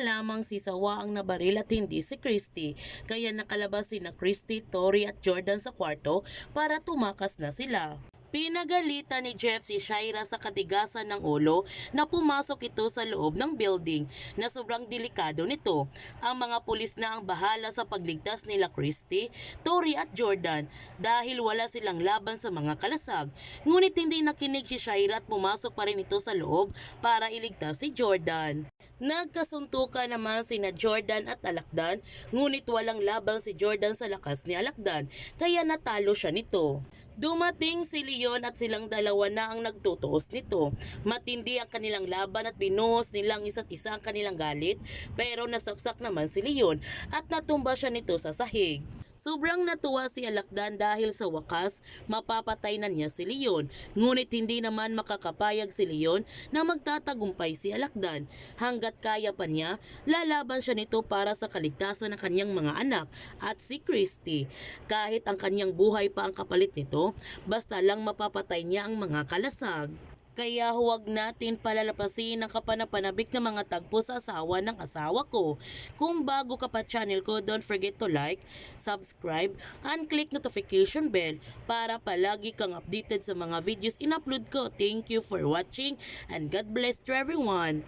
lamang si Sawa ang nabaril at hindi si Christy. Kaya nakalabas si na Christy, Tori at Jordan sa kwarto para tumakas na sila. Pinagalitan ni Jeff si Shaira sa katigasan ng ulo na pumasok ito sa loob ng building na sobrang delikado nito. Ang mga pulis na ang bahala sa pagligtas nila Christy, Tori at Jordan dahil wala silang laban sa mga kalasag. Ngunit hindi nakinig si Shaira at pumasok pa rin ito sa loob para iligtas si Jordan. Nagkasuntukan naman sina Jordan at Alakdan ngunit walang labang si Jordan sa lakas ni Alakdan kaya natalo siya nito. Dumating si Leon at silang dalawa na ang nagtutuos nito. Matindi ang kanilang laban at binuhos nilang isa't isa ang kanilang galit pero nasaksak naman si Leon at natumba siya nito sa sahig. Sobrang natuwa si Alakdan dahil sa wakas mapapatay na niya si Leon. Ngunit hindi naman makakapayag si Leon na magtatagumpay si Alakdan. Hanggat kaya pa niya, lalaban siya nito para sa kaligtasan ng kanyang mga anak at si Christy. Kahit ang kanyang buhay pa ang kapalit nito, basta lang mapapatay niya ang mga kalasag. Kaya huwag natin palalapasin ang kapanapanabik na mga tagpo sa asawa ng asawa ko. Kung bago ka pa channel ko, don't forget to like, subscribe, and click notification bell para palagi kang updated sa mga videos in-upload ko. Thank you for watching and God bless to everyone.